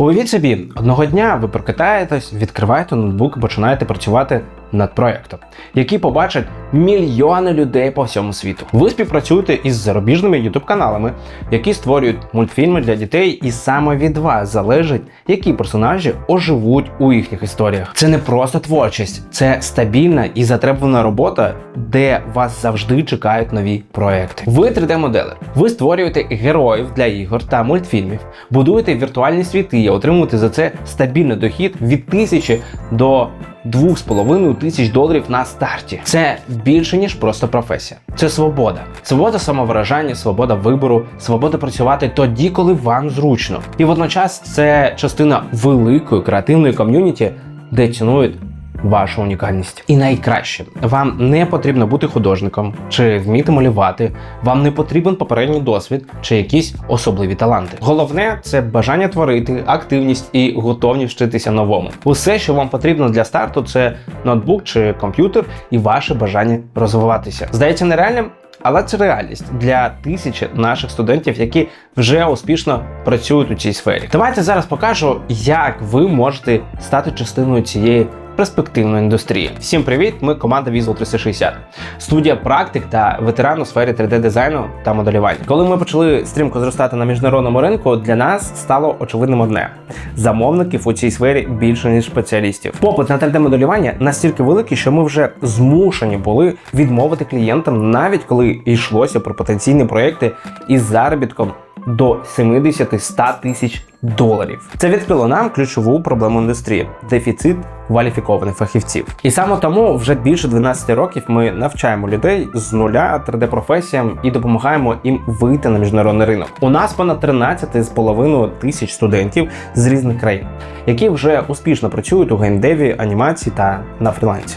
Уявіть собі, одного дня ви прокидаєтесь, відкриваєте ноутбук і починаєте працювати над проектом, який побачать мільйони людей по всьому світу. Ви співпрацюєте із зарубіжними youtube каналами, які створюють мультфільми для дітей, і саме від вас залежить, які персонажі оживуть у їхніх історіях. Це не просто творчість, це стабільна і затребувана робота, де вас завжди чекають нові проекти. Ви 3D-моделер. Ви створюєте героїв для ігор та мультфільмів, будуєте віртуальні світи і отримуєте за це стабільний дохід від тисячі до 2,5 тисяч доларів на старті. Це більше ніж просто професія. Це свобода, свобода самовиражання, свобода вибору, свобода працювати тоді, коли вам зручно. І водночас це частина великої креативної ком'юніті, де цінують вашу унікальність. І найкраще, вам не потрібно бути художником чи вміти малювати, вам не потрібен попередній досвід чи якісь особливі таланти. Головне це бажання творити, активність і готовність вчитися новому. Усе, що вам потрібно для старту, це ноутбук чи комп'ютер і ваше бажання розвиватися. Здається нереальним. Але це реальність для тисячі наших студентів, які вже успішно працюють у цій сфері. Давайте зараз покажу, як ви можете стати частиною цієї перспективної індустрії. Всім привіт! Ми команда Visual 360, студія практик та ветеран у сфері 3D-дизайну та моделювання. Коли ми почали стрімко зростати на міжнародному ринку, для нас стало очевидним одне: замовників у цій сфері більше ніж спеціалістів. Попит на 3D-моделювання настільки великий, що ми вже змушені були відмовити клієнтам, навіть коли йшлося про потенційні проекти із заробітком до 70-100 тисяч доларів. Це відкрило нам ключову проблему індустрії дефіцит кваліфікованих фахівців. І саме тому вже більше 12 років ми навчаємо людей з нуля 3D-професіям і допомагаємо їм вийти на міжнародний ринок. У нас понад 13,5 тисяч студентів з різних країн, які вже успішно працюють у геймдеві, анімації та на фрілансі.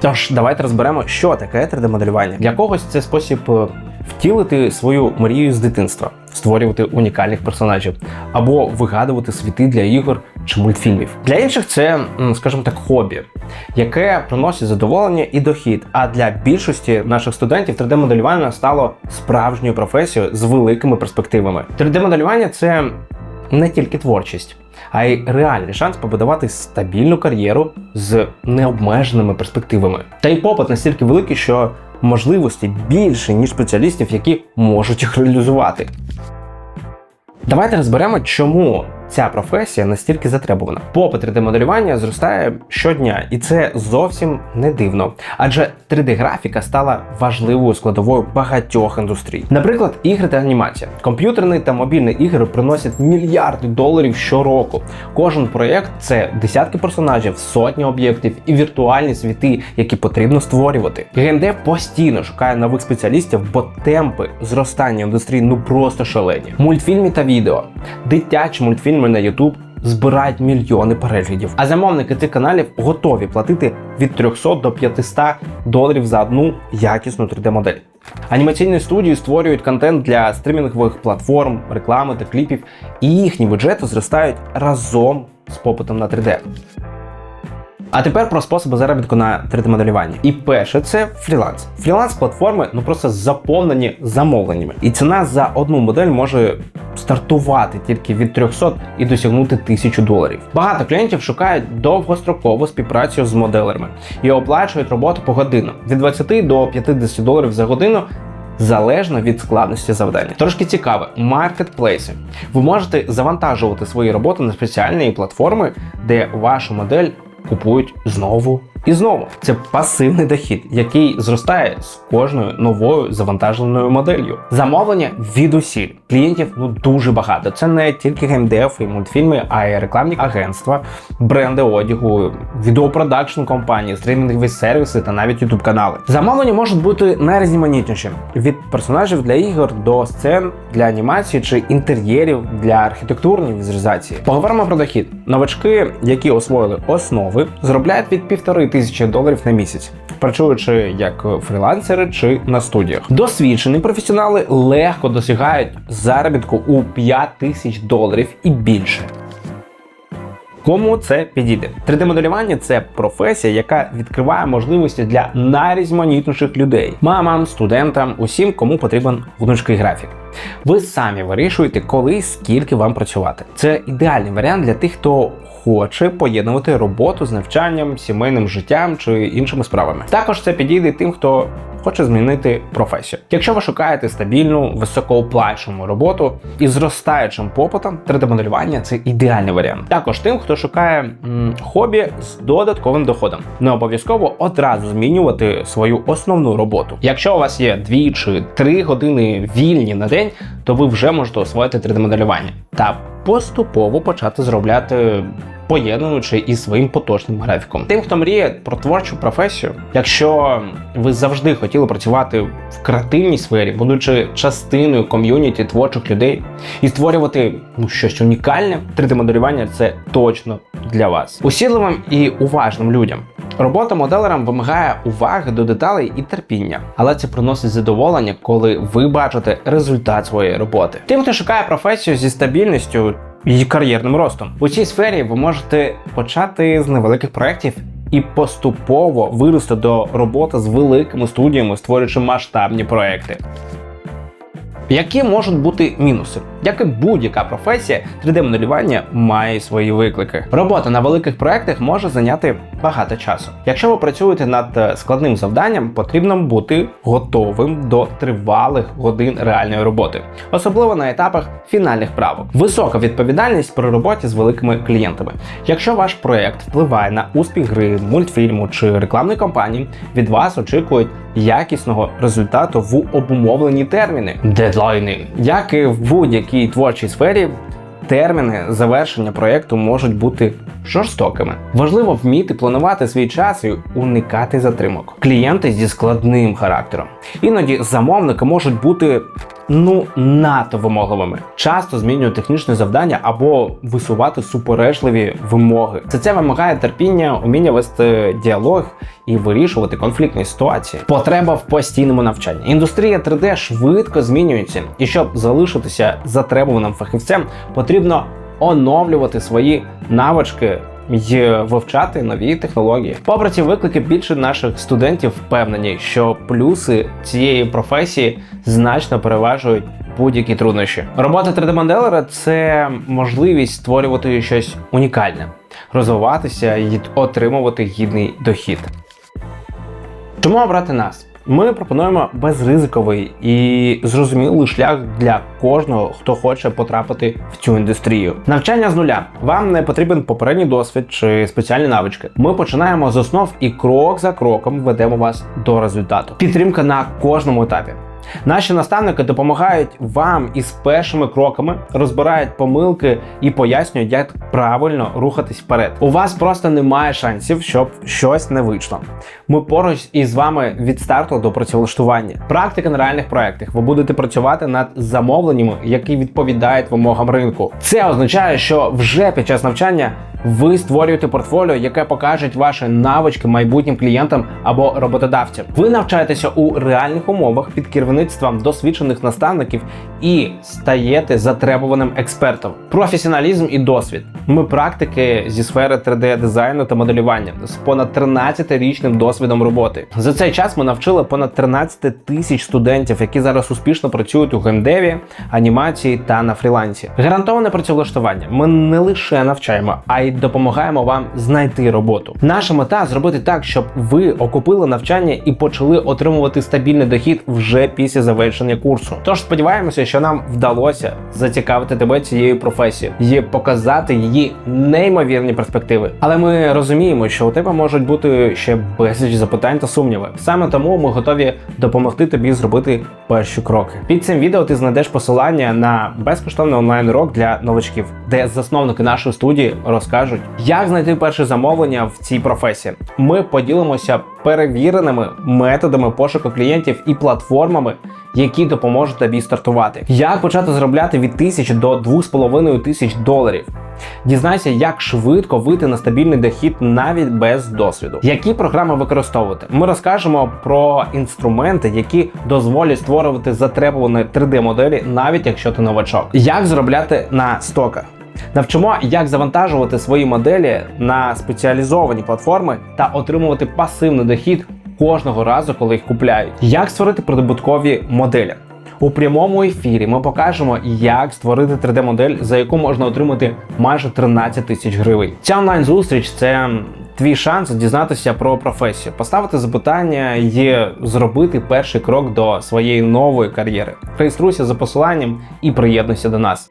Тож, давайте розберемо, що таке 3D-моделювання. Для когось це спосіб е, втілити свою мрію з дитинства, створювати унікальних персонажів або вигадувати світи для ігор чи мультфільмів. Для інших це, скажімо так, хобі, яке приносить задоволення і дохід. А для більшості наших студентів 3D-моделювання стало справжньою професією з великими перспективами. 3D-моделювання це не тільки творчість. А й реальний шанс побудувати стабільну кар'єру з необмеженими перспективами. Та й попит настільки великий, що можливості більше, ніж спеціалістів, які можуть їх реалізувати. Давайте розберемо, чому ця професія настільки затребувана. Попит 3D-моделювання зростає щодня, і це зовсім не дивно. Адже 3D-графіка стала важливою складовою багатьох індустрій. Наприклад, ігри та анімація. Комп'ютерні та мобільні ігри приносять мільярди доларів щороку. Кожен проєкт це десятки персонажів, сотні об'єктів і віртуальні світи, які потрібно створювати. Геймдев постійно шукає нових спеціалістів, бо темпи зростання індустрії ну просто шалені. Мультфільми та відео, дитячі мультфільми фільми на YouTube збирають мільйони переглядів. А замовники цих каналів готові платити від 300 до 500 доларів за одну якісну 3D-модель. Анімаційні студії створюють контент для стрімінгових платформ, реклами та кліпів, і їхні бюджети зростають разом з попитом на 3D. А тепер про способи заробітку на 3D-моделюванні. І перше, це фріланс. Фріланс-платформи ну просто заповнені замовленнями. І ціна за одну модель може стартувати тільки від 300 і досягнути 1000 доларів. Багато клієнтів шукають довгострокову співпрацю з моделерами і оплачують роботу по годину від 20 до 50 доларів за годину. Залежно від складності завдання. Трошки цікаве, маркетплейси. Ви можете завантажувати свої роботи на спеціальні платформи, де вашу модель купують знову і знову це пасивний дохід, який зростає з кожною новою завантаженою моделлю. Замовлення від усіль клієнтів ну дуже багато. Це не тільки геймдев і мультфільми, а й рекламні агентства, бренди одягу, відеопродакшн компанії, стрімінгові сервіси та навіть ютуб канали. Замовлення можуть бути найрізноманітніші від персонажів для ігор до сцен для анімації чи інтер'єрів для архітектурної візуалізації. Поговоримо про дохід. Новачки, які освоїли основи, зробляють від півтори тисячі доларів на місяць, працюючи як фрілансери чи на студіях. Досвідчені професіонали легко досягають заробітку у 5 тисяч доларів і більше. Кому це підійде? 3D-моделювання це професія, яка відкриває можливості для найрізноманітніших людей: мамам, студентам, усім, кому потрібен гнучкий графік. Ви самі вирішуєте, коли і скільки вам працювати. Це ідеальний варіант для тих, хто хоче поєднувати роботу з навчанням, сімейним життям чи іншими справами. Також це підійде тим, хто хоче змінити професію. Якщо ви шукаєте стабільну, високооплачувану роботу із зростаючим попитом, 3D-моделювання це ідеальний варіант. Також тим, хто шукає м, хобі з додатковим доходом. Не обов'язково одразу змінювати свою основну роботу. Якщо у вас є 2 чи 3 години вільні на день, то ви вже можете освоїти 3D-моделювання та поступово почати зробляти поєднуючи із своїм поточним графіком. Тим, хто мріє про творчу професію, якщо ви завжди хотіли працювати в креативній сфері, будучи частиною ком'юніті творчих людей і створювати ну щось унікальне, 3D-моделювання це точно для вас. Усідливим і уважним людям. Робота моделером вимагає уваги до деталей і терпіння, але це приносить задоволення, коли ви бачите результат своєї роботи. Тим, хто шукає професію зі стабільністю і кар'єрним ростом. У цій сфері ви можете почати з невеликих проєктів і поступово вирости до роботи з великими студіями, створюючи масштабні проекти. Які можуть бути мінуси? Як і будь-яка професія, 3D-моделювання має свої виклики. Робота на великих проектах може зайняти багато часу. Якщо ви працюєте над е, складним завданням, потрібно бути готовим до тривалих годин реальної роботи, особливо на етапах фінальних правок. Висока відповідальність при роботі з великими клієнтами. Якщо ваш проект впливає на успіх гри, мультфільму чи рекламної кампанії, від вас очікують якісного результату в обумовлені терміни, дедлайни, як і в будь-якій творчій сфері. Терміни завершення проєкту можуть бути жорстокими. Важливо вміти планувати свій час і уникати затримок. Клієнти зі складним характером. Іноді замовники можуть бути ну надто вимогливими, часто змінюють технічне завдання або висувати суперечливі вимоги. Це це вимагає терпіння, уміння вести діалог і вирішувати конфліктні ситуації. Потреба в постійному навчанні. Індустрія 3D швидко змінюється, і щоб залишитися затребуваним фахівцем, потрібно оновлювати свої навички й вивчати нові технології. Попри ці виклики, більше наших студентів впевнені, що плюси цієї професії значно переважують будь-які труднощі. Робота 3D-моделера – це можливість створювати щось унікальне, розвиватися і отримувати гідний дохід. Чому обрати нас? Ми пропонуємо безризиковий і зрозумілий шлях для кожного, хто хоче потрапити в цю індустрію. Навчання з нуля. Вам не потрібен попередній досвід чи спеціальні навички. Ми починаємо з основ і крок за кроком ведемо вас до результату. Підтримка на кожному етапі. Наші наставники допомагають вам із першими кроками, розбирають помилки і пояснюють, як правильно рухатись вперед. У вас просто немає шансів, щоб щось не вийшло. Ми поруч із вами від старту до працевлаштування. Практика на реальних проєктах. Ви будете працювати над замовленнями, які відповідають вимогам ринку. Це означає, що вже під час навчання ви створюєте портфоліо, яке покаже ваші навички майбутнім клієнтам або роботодавцям. Ви навчаєтеся у реальних умовах під керівництвом досвідчених наставників і стаєте затребуваним експертом. Професіоналізм і досвід. Ми практики зі сфери 3D дизайну та моделювання з понад 13-річним досвідом роботи. За цей час ми навчили понад 13 тисяч студентів, які зараз успішно працюють у геймдеві, анімації та на фрілансі. Гарантоване працевлаштування. Ми не лише навчаємо, а й допомагаємо вам знайти роботу. Наша мета зробити так, щоб ви окупили навчання і почали отримувати стабільний дохід вже після завершення курсу. Тож сподіваємося, що нам вдалося зацікавити тебе цією професією і показати її неймовірні перспективи. Але ми розуміємо, що у тебе можуть бути ще безліч запитань та сумніви. Саме тому ми готові допомогти тобі зробити перші кроки. Під цим відео ти знайдеш посилання на безкоштовний онлайн урок для новачків, де засновники нашої студії розкажуть, як знайти перше замовлення в цій професії. Ми поділимося перевіреними методами пошуку клієнтів і платформами, які допоможуть тобі стартувати. Як почати заробляти від тисяч до 2,5 тисяч доларів. Дізнайся, як швидко вийти на стабільний дохід навіть без досвіду. Які програми використовувати? Ми розкажемо про інструменти, які дозволять створювати затребувані 3D-моделі, навіть якщо ти новачок. Як заробляти на стоках? Навчимо, як завантажувати свої моделі на спеціалізовані платформи та отримувати пасивний дохід кожного разу, коли їх купляють. Як створити прибуткові моделі? У прямому ефірі ми покажемо, як створити 3D-модель, за яку можна отримати майже 13 тисяч гривень. Ця онлайн-зустріч це твій шанс дізнатися про професію, поставити запитання і зробити перший крок до своєї нової кар'єри. Реєструйся за посиланням і приєднуйся до нас.